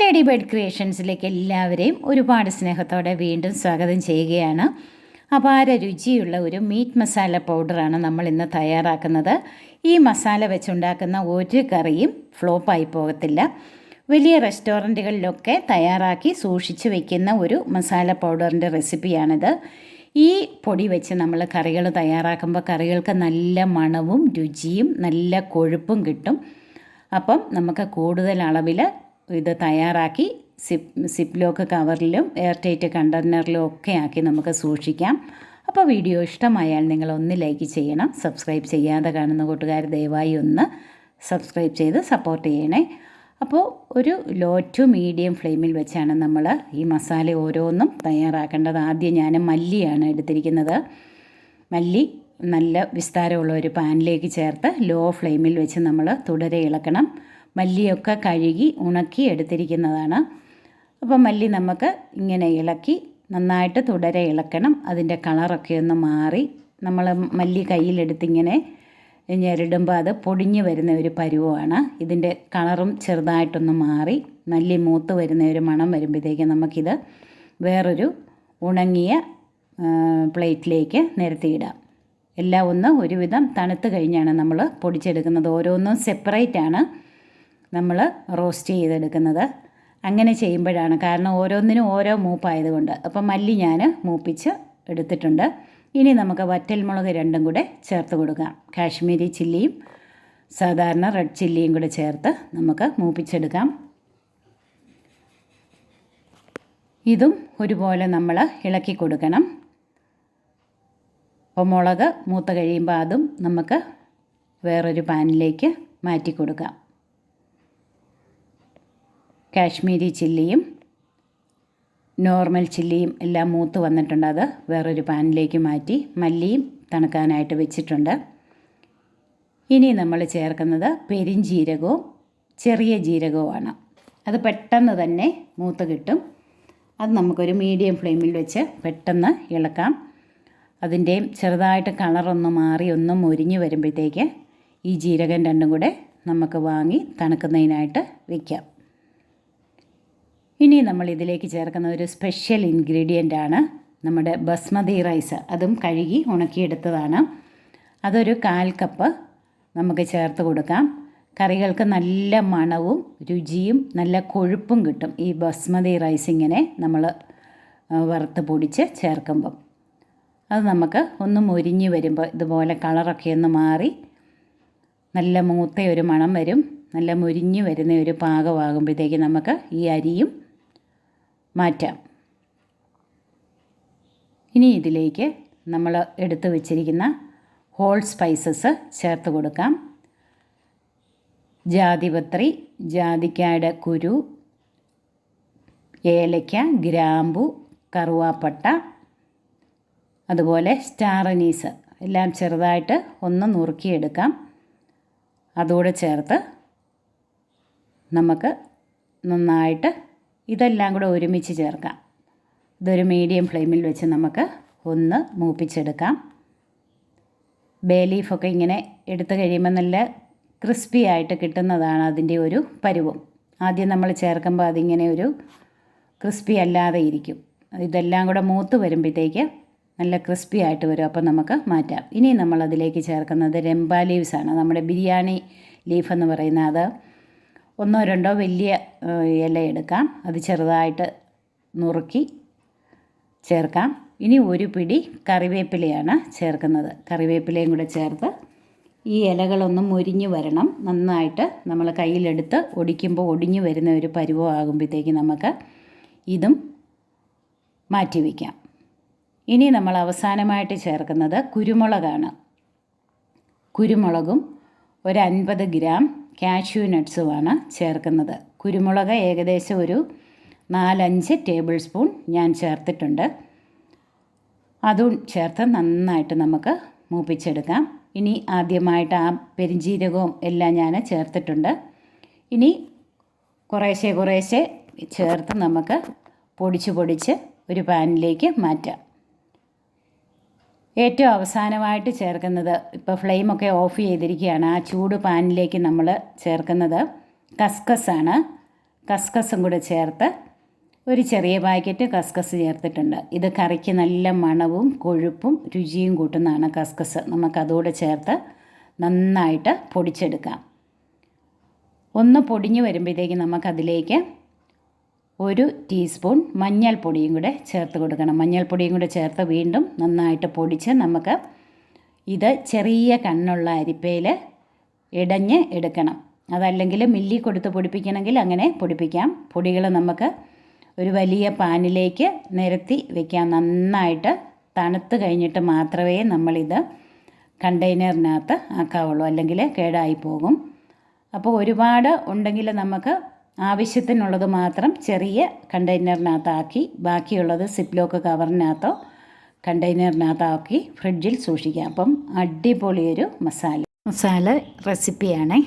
Lady bird ക്രിയേഷൻസിലേക്ക് എല്ലാവരെയും ഒരുപാട് സ്നേഹത്തോടെ വീണ്ടും സ്വാഗതം ചെയ്യുകയാണ്. അപാര രുചിയുള്ള ഒരു മീറ്റ് മസാല പൗഡറാണ് നമ്മൾ ഇന്ന് തയ്യാറാക്കുന്നത്. ഈ മസാല വെച്ചുണ്ടാക്കുന്ന ഒരു കറിയും ഫ്ലോപ്പായി പോകത്തില്ല. വലിയ റെസ്റ്റോറന്റുകളിലൊക്കെ തയ്യാറാക്കി സൂക്ഷിച്ച് വയ്ക്കുന്ന ഒരു മസാല പൗഡറിന്റെ റെസിപ്പിയാണിത് ഈ പൊടി വെച്ച് നമ്മൾ കറികൾ തയ്യാറാക്കുമ്പോൾ കറികൾക്ക് നല്ല മണവും രുചിയും നല്ല കൊഴുപ്പും കിട്ടും. അപ്പം നമുക്ക് കൂടുതൽ അളവിൽ ഇത് തയ്യാറാക്കി സിപ്പ് സിപ്പ് ലോക്ക് കവറിലും എയർ ടൈറ്റ് കണ്ടെയ്നറിലും ഒക്കെ ആക്കി നമുക്ക് സൂക്ഷിക്കാം. അപ്പോൾ വീഡിയോ ഇഷ്ടമായാൽ നിങ്ങൾ ഒന്ന് ലൈക്ക് ചെയ്യണം സബ്സ്ക്രൈബ് ചെയ്യാതെ കാണുന്ന കൂട്ടുകാർ ദയവായി ഒന്ന് സബ്സ്ക്രൈബ് ചെയ്ത് സപ്പോർട്ട് ചെയ്യണേ. അപ്പോൾ ഒരു ലോ ടു മീഡിയം ഫ്ലെയിമിൽ വെച്ചാണ് നമ്മൾ ഈ മസാല ഓരോന്നും തയ്യാറാക്കേണ്ടത്. ആദ്യം ഞാൻ മല്ലിയാണ് എടുത്തിരിക്കുന്നത്. മല്ലി നല്ല വിസ്താരമുള്ള ഒരു പാനിലേക്ക് ചേർത്ത് ലോ ഫ്ലെയിമിൽ വെച്ച് നമ്മൾ തുടരെ ഇളക്കണം. മല്ലിയൊക്കെ കഴുകി ഉണക്കി എടുത്തിരിക്കുന്നതാണ്. അപ്പോൾ മല്ലി നമുക്ക് ഇങ്ങനെ ഇളക്കി നന്നായിട്ട് തുടരെ ഇളക്കണം. അതിന്റെ കളറൊക്കെ ഒന്ന് മാറി നമ്മൾ മല്ലി കയ്യിലെടുത്തിങ്ങനെ ഞെരടുമ്പോൾ അത് പൊടിഞ്ഞു വരുന്ന ഒരു പരുവമാണ് ഇതിന്റെ കളറും ചെറുതായിട്ടൊന്ന് മാറി മല്ലി മൂത്ത് വരുന്ന ഒരു മണം വരുമ്പോഴത്തേക്കും നമുക്കിത് വേറൊരു ഉണങ്ങിയ പ്ലേറ്റിലേക്ക് നിരത്തിയിടാം. എല്ലാം ഒന്ന് ഒരുവിധം തണുത്ത് കഴിഞ്ഞാണ് നമ്മൾ പൊടിച്ചെടുക്കുന്നത്. ഓരോന്നും സെപ്പറേറ്റ് ആണ് നമ്മൾ റോസ്റ്റ് ചെയ്തെടുക്കുന്നത്. അങ്ങനെ ചെയ്യുമ്പോഴാണ് കാരണം ഓരോന്നിനും ഓരോ മൂപ്പായതുകൊണ്ട് അപ്പം മല്ലി ഞാൻ മൂപ്പിച്ച് എടുത്തിട്ടുണ്ട്. ഇനി നമുക്ക് വറ്റൽമുളക് രണ്ടും കൂടെ ചേർത്ത് കൊടുക്കാം. കാശ്മീരി ചില്ലിയും സാധാരണ റെഡ് ചില്ലിയും കൂടെ ചേർത്ത് നമുക്ക് മൂപ്പിച്ചെടുക്കാം. ഇതും ഒരുപോലെ നമ്മൾ ഇളക്കി കൊടുക്കണം. അപ്പോൾ മുളക് മൂത്ത് കഴിയുമ്പോൾ അതും നമുക്ക് വേറൊരു പാനിലേക്ക് മാറ്റി കൊടുക്കാം. കാശ്മീരി ചില്ലിയും നോർമൽ ചില്ലിയും എല്ലാം മൂത്ത് വന്നിട്ടുണ്ട്. അത് വേറൊരു പാനിലേക്ക് മാറ്റി മല്ലിയും തണുക്കാനായിട്ട് വെച്ചിട്ടുണ്ട്. ഇനി നമ്മൾ ചേർക്കുന്നത് പെരിഞ്ജീരകവും ചെറിയ ജീരകവുമാണ്. അത് പെട്ടെന്ന് തന്നെ മൂത്ത് കിട്ടും. അത് നമുക്കൊരു മീഡിയം ഫ്ലെയിമിൽ വെച്ച് പെട്ടെന്ന് ഇളക്കാം. അതിന്റെയും ചെറുതായിട്ട് കളറൊന്ന് മാറി ഒന്ന് മുരിഞ്ഞ് വരുമ്പോഴത്തേക്ക് ഈ ജീരകം രണ്ടും കൂടെ നമുക്ക് വാങ്ങി തണുക്കുന്നതിനായിട്ട് വയ്ക്കാം ഇനി നമ്മൾ ഇതിലേക്ക് ചേർക്കുന്ന ഒരു സ്പെഷ്യൽ ഇൻഗ്രീഡിയന്റ് ആണ് നമ്മുടെ ബസ്മതി റൈസ് അതും കഴുകി ഉണക്കിയെടുത്തതാണ്. അതൊരു കാൽ കപ്പ് നമുക്ക് ചേർത്ത് കൊടുക്കാം. കറികൾക്ക് നല്ല മണവും രുചിയും നല്ല കൊഴുപ്പും കിട്ടും ഈ ബസ്മതി റൈസ് ഇങ്ങനെ നമ്മൾ വറുത്ത് പൊടിച്ച് ചേർക്കുമ്പം. അത് നമുക്ക് ഒന്ന് മുരിഞ്ഞ് വരുമ്പോൾ ഇതുപോലെ കളറൊക്കെ ഒന്ന് മാറി നല്ല മൂത്ത ഒരു മണം വരും. നല്ല മുരിഞ്ഞ് വരുന്ന ഒരു പാകമാകുമ്പോഴത്തേക്ക് നമുക്ക് ഈ അരിയും മാറ്റാം. ഇനി ഇതിലേക്ക് നമ്മൾ എടുത്തു വച്ചിരിക്കുന്ന ഹോൾ സ്പൈസസ് ചേർത്ത് കൊടുക്കാം. ജാതിപത്രി ജാതിക്കായുടെ കുരു ഏലയ്ക്ക ഗ്രാമ്പു കറുവാപ്പട്ട അതുപോലെ സ്റ്റാറനീസ് എല്ലാം ചെറുതായിട്ട് ഒന്ന് നുറുക്കിയെടുക്കാം. അതുകൂടെ ചേർത്ത് നമുക്ക് നന്നായിട്ട് ഇതെല്ലാം കൂടെ ഒരുമിച്ച് ചേർക്കാം. ഇതൊരു മീഡിയം ഫ്ലെയിമിൽ വെച്ച് നമുക്ക് ഒന്ന് മൂപ്പിച്ചെടുക്കാം. ബേ ലീഫൊക്കെ ഇങ്ങനെ എടുത്തു കഴിയുമ്പോൾ നല്ല ക്രിസ്പി ആയിട്ട് കിട്ടുന്നതാണ് അതിന്റെ ഒരു പരുവം. ആദ്യം നമ്മൾ ചേർക്കുമ്പോൾ അതിങ്ങനെ ഒരു ക്രിസ്പി അല്ലാതെ ഇരിക്കും. ഇതെല്ലാം കൂടെ മൂത്ത് വരുമ്പോഴത്തേക്ക് നല്ല ക്രിസ്പി ആയിട്ട് വരും. അപ്പോൾ നമുക്ക് മാറ്റാം. ഇനി നമ്മൾ അതിലേക്ക് ചേർക്കുന്നത് രംബ ലീവ്സാണ് നമ്മുടെ ബിരിയാണി ലീഫ് എന്ന് പറയുന്ന അത് ഒന്നോ രണ്ടോ വലിയ ഇല എടുക്കാം. അത് ചെറുതായിട്ട് നുറുക്കി ചേർക്കാം. ഇനി ഒരു പിടി കറിവേപ്പിലയാണ് ചേർക്കുന്നത്. കറിവേപ്പിലയും കൂടെ ചേർത്ത് ഈ ഇലകളൊന്ന് മുരിഞ്ഞ് വരണം. നന്നായിട്ട് നമ്മൾ കയ്യിലെടുത്ത് ഒടിക്കുമ്പോൾ ഒടിഞ്ഞു വരുന്ന ഒരു പരുവമാകുമ്പോഴത്തേക്ക് നമുക്ക് ഇതും മാറ്റി വയ്ക്കാം. ഇനി നമ്മൾ അവസാനമായിട്ട് ചേർക്കുന്നത് കുരുമുളകാണ്. കുരുമുളകും ഒരു അൻപത് ഗ്രാം കാഷ്യൂ നട്ട്സുമാണ് ചേർക്കുന്നത്. കുരുമുളക് ഏകദേശം ഒരു നാലഞ്ച് ടേബിൾ സ്പൂൺ ഞാൻ ചേർത്തിട്ടുണ്ട്. അതും ചേർത്ത് നന്നായിട്ട് നമുക്ക് മൂപ്പിച്ചെടുക്കാം. ഇനി ആദ്യമായിട്ട് ആ പെരിഞ്ജീരകവും എല്ലാം ഞാൻ ചേർത്തിട്ടുണ്ട്. ഇനി കുറേശ്ശെ കുറേശ്ശെ ചേർത്ത് നമുക്ക് പൊടിച്ച് പൊടിച്ച് ഒരു പാനിലേക്ക് മാറ്റാം. ഏറ്റവും അവസാനമായിട്ട് ചേർക്കുന്നത് ഇപ്പോൾ ഫ്ലെയിമൊക്കെ ഓഫ് ചെയ്തിരിക്കുകയാണ്. ആ ചൂട് പാനിലേക്ക് നമ്മൾ ചേർക്കുന്നത് കസ്കസാണ്. കസ്കസും കൂടെ ചേർത്ത് ഒരു ചെറിയ പാക്കറ്റ് കസ്കസ് ചേർത്തിട്ടുണ്ട്. ഇത് കറിക്ക് നല്ല മണവും കൊഴുപ്പും രുചിയും കൂട്ടുന്നതാണ് കസ്കസ്. നമുക്കതുകൂടെ ചേർത്ത് നന്നായിട്ട് പൊടിച്ചെടുക്കാം. ഒന്ന് പൊടിഞ്ഞു വരുമ്പോഴത്തേക്ക് നമുക്കതിലേക്ക് ഒരു ടീസ്പൂൺ മഞ്ഞൾപ്പൊടിയും കൂടെ ചേർത്ത് കൊടുക്കണം. മഞ്ഞൾപ്പൊടിയും കൂടെ ചേർത്ത് വീണ്ടും നന്നായിട്ട് പൊടിച്ച് നമുക്ക് ഇത് ചെറിയ കണ്ണുള്ള അരിപ്പയിൽ ഇടഞ്ഞ് എടുക്കണം. അതല്ലെങ്കിൽ മില്ലി കൊടുത്ത് പൊടിപ്പിക്കണമെങ്കിൽ അങ്ങനെ പൊടിപ്പിക്കാം. പൊടികൾ നമുക്ക് ഒരു വലിയ പാനിലേക്ക് നിരത്തി വെക്കാം. നന്നായിട്ട് തണുത്ത് കഴിഞ്ഞിട്ട് മാത്രമേ നമ്മളിത് കണ്ടെയ്നറിനകത്ത് ആക്കാവുള്ളൂ. അല്ലെങ്കിൽ കേടായി പോകും. അപ്പോൾ ഒരുപാട് ഉണ്ടെങ്കിൽ നമുക്ക് ആവശ്യത്തിനുള്ളത് മാത്രം ചെറിയ കണ്ടെയ്നറിനകത്താക്കി ബാക്കിയുള്ളത് സിപ്ലോക്ക് കവറിനകത്തോ കണ്ടെയ്നറിനകത്താക്കി ഫ്രിഡ്ജിൽ സൂക്ഷിക്കാം. അപ്പം അടിപൊളിയൊരു മസാല. മസാല റെസിപ്പിയാണേ.